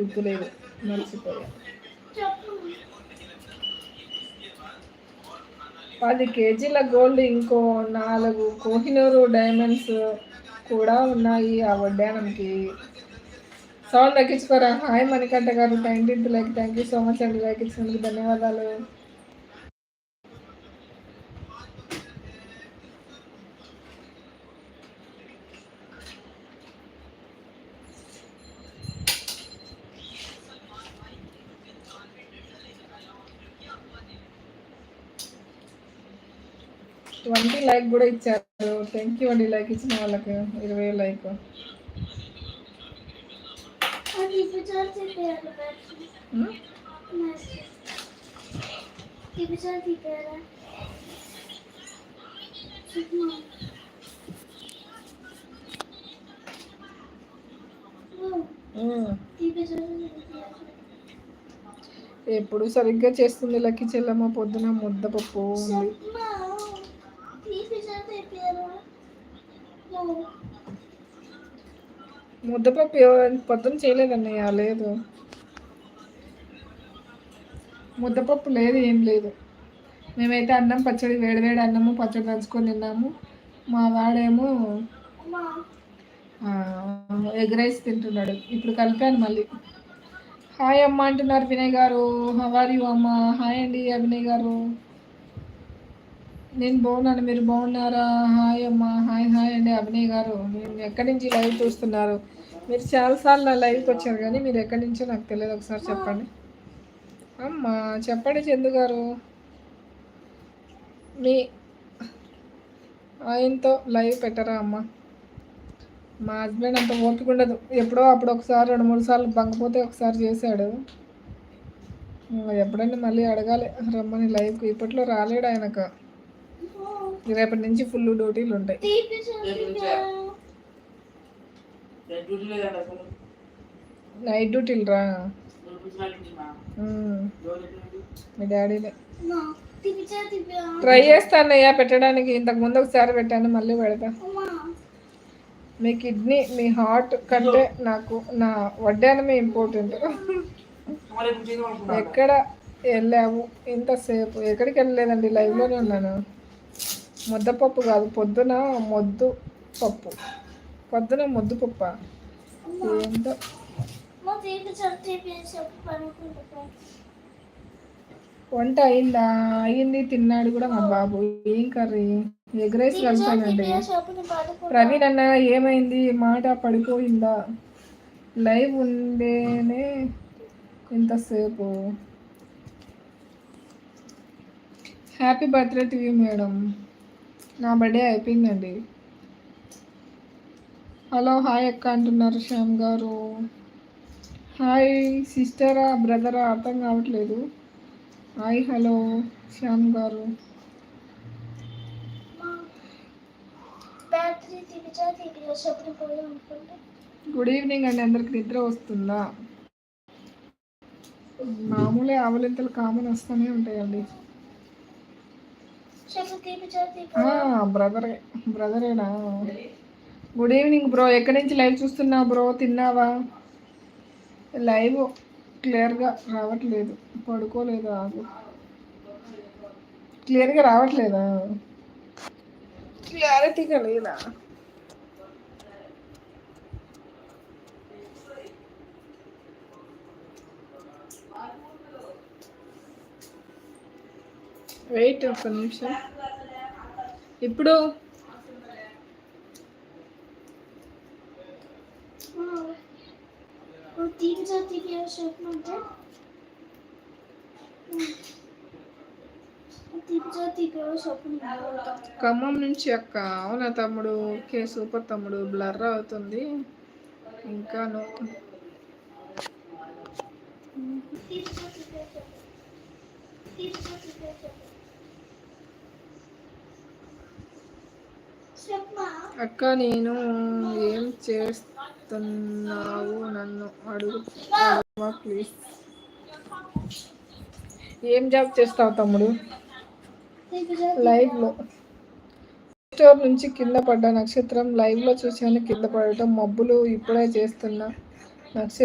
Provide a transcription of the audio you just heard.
గుర్తులేదు. మర్చిపోయా. పది కేజీల గోల్డ్ ఇంకో నాలుగు కోహినూరు డైమండ్స్ కూడా ఉన్నాయి. ఆ వడ్డానంకి. Sound తగ్గించుకోరా hi Manikanta garu. Thank like thank you so much అండి. లైక్ ఇచ్చినందుకు ధన్యవాదాలు. ట్వంటీ లైక్ కూడా ఇచ్చారు. థ్యాంక్ యూ అండి లైక్ ఇచ్చిన వాళ్ళకి. ఇరవై లైక్. ఎప్పుడు సరిగ్గా చేస్తుంది లక్కి చెల్లమ్మ పొద్దున ముద్దపప్పు ఉంది. ముద్దపప్పు పొద్దున చేయలేదన్నయ్య లేదు. ముద్దపప్పు లేదు ఏం లేదు. మేమైతే అన్నం పచ్చడి వేడివేడి అన్నము పచ్చడి దంచుకొని తిన్నాము. మా వాడేమో ఎగ్ రైస్ తింటున్నాడు. ఇప్పుడు కలిపాను మళ్ళీ. హాయ్ అమ్మ అంటున్నారు వినయ్ గారు. హవార్ యూ అమ్మ? హాయ్ అండి అభినయ్ గారు. నేను బాగున్నాను మీరు బాగున్నారా? హాయ్ అమ్మ హాయ్ హాయ్ అండి అభినయ్ గారు. నేను ఎక్కడి నుంచి లైవ్ చూస్తున్నారు? మీరు చాలాసార్లు నా లైవ్కి వచ్చారు కానీ మీరు ఎక్కడి నుంచో నాకు తెలియదు ఒకసారి చెప్పండి. అమ్మా చెప్పండి చందు గారు. మీ ఆయనతో లైవ్ పెట్టరా అమ్మ? మా హస్బెండ్ అంత ఓపిక ఉండదు. ఎప్పుడో అప్పుడు ఒకసారి రెండు మూడు సార్లు బంకపోతే ఒకసారి చేశాడు. ఎప్పుడైనా మళ్ళీ అడగాలి రమ్మని లైవ్కి. ఇప్పట్లో రాలేడు ఆయనకు. రేపటి నుంచి ఫుల్ డ్యూటీలు ఉంటాయి. నైట్ డ్యూటీలు రా. మీ డాడీనే. ట్రై చేస్తానయ్యా పెట్టడానికి. ఇంతకు ముందు ఒకసారి పెట్టాను మళ్ళీ పెడతా. మీ కిడ్నీ మీ హార్ట్ కంటే నాకు నా వడ్డానమే ఇంపార్టెంట్ ఎక్కడ వెళ్ళావు? ఇంతసేపు. ఎక్కడికి వెళ్ళలేదండి? లైవ్లోనే ఉన్నాను. ముద్దపప్పు కాదు పొద్దున మొద్దు పప్పు. పొద్దున మొద్దు పప్ప? ఏంటో వంట అయిందా? అయింది తిన్నాడు కూడా మా బాబు. ఏం కర్రీ? ఎగ్ రైస్ కలిపానండి ప్రవీణ్ అన్న ఏమైంది? మాట పడిపోయిందా? లైవ్ ఉండేనే ఇంతసేపు. Happy birthday to you madam నా బర్త్డే అయిపోయిందండి. హలో హాయ్ అక్క అంటున్నారు శ్యామ్ గారు. హాయ్ సిస్టరా బ్రదరా అర్థం కావట్లేదు. హాయ్ హలో శ్యామ్ గారు. గుడ్ ఈవినింగ్ అండి అందరికి నిద్ర వస్తుందా? మామూలే ఆవలింతలు కామన్ వస్తూనే ఉంటాయండి. బ్రదరే బ్రదరేనా గుడ్ ఈవినింగ్ బ్రో ఎక్కడి నుంచి లైవ్ చూస్తున్నావు బ్రో తిన్నావా? లైవ్ క్లియర్గా రావట్లేదు. పడుకోలేదు? ఆగు క్లియర్గా రావట్లేదా? క్లారిటీగా లేదా? వెయిట్ ఒక నిమిషం. ఇప్పుడు ఖమ్మం నుంచి అక్క. అవునా తమ్ముడు? ఓకే సూపర్ తమ్ముడు. బ్లర్ అవుతుంది. ఇంకా నువ్వు? తీపిచా అక్క నేను ఏం చేస్తున్నావు? నన్ను అడుగు. ప్లీజ్ ఏం జాబ్ చేస్తావు తమ్ముడు? లైవ్లో. స్టోర్ నుంచి కింద పడ్డ నక్షత్రం లైవ్లో చూశాను కింద పడటం మబ్బులు ఇప్పుడే చేస్తున్నా నక్షత్రం.